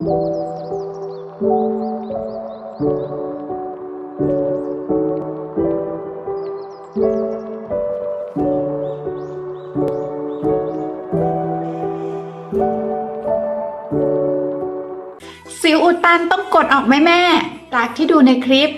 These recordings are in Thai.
สิวอุดตันต้องกดออกไหมแม่ จากที่ดูในคลิป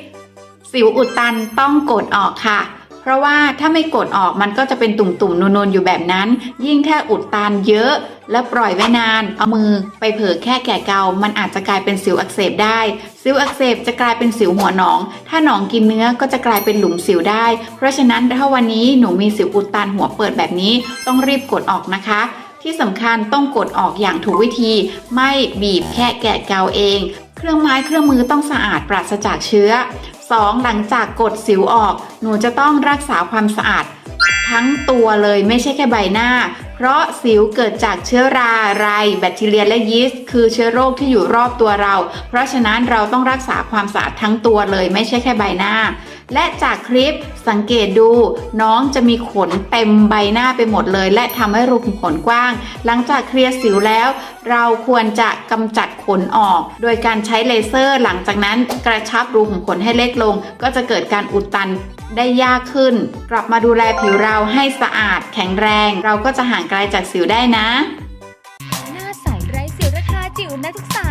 สิวอุดตันต้องกดออกค่ะ เพราะว่าถ้าไม่กดออกมันก็จะเป็นตุ่มๆนูนๆอยู่แบบนั้น ยิ่งถ้าอุดตันเยอะ แล้วปล่อยไว้นาน เอามือไปเผลอแค่แก่เกา มันอาจจะกลายเป็นสิวอักเสบได้ สิวอักเสบจะกลายเป็นสิวหัวหนอง ถ้าหนองกินเนื้อก็จะกลายเป็นหลุมสิวได้ เพราะฉะนั้นถ้าวันนี้หนูมีสิวอุดตันหัวเปิดแบบนี้ ต้องรีบกดออกนะคะที่สำคัญต้องกดออกอย่างถูกวิธี ไม่บีบแค่แกะเกาเอง เครื่องไม้เครื่องมือต้องสะอาดปราศจากเชื้อ 2. หลังจากกดสิวออก หนูจะต้องรักษาความสะอาด ทั้งตัวเลยไม่ใช่แค่ใบหน้า เพราะสิวเกิดจากเชื้อราไรแบคทีเรียและยีสต์คือเชื้อโรคที่อยู่รอบตัวเรา เพราะฉะนั้นเราต้องรักษาความสะอาดทั้งตัวเลยไม่ใช่แค่ใบหน้า และจากคลิปสังเกตดูน้องจะมีขนเต็มใบหน้าไปหมดเลย และทำให้รูขุมขนกว้าง หลังจากเคลียร์สิวแล้ว เราควรจะกำจัดขนออก โดยการใช้เลเซอร์ หลังจากนั้นกระชับรูขุมขนให้เล็กลง ก็จะเกิดการอุดตันได้ยากขึ้น กลับมาดูแลผิวเราให้สะอาดแข็งแรง เราก็จะห่างไกลจากสิวได้นะ หน้าใสไร้สิวราคาจิ๋วนักศึกษา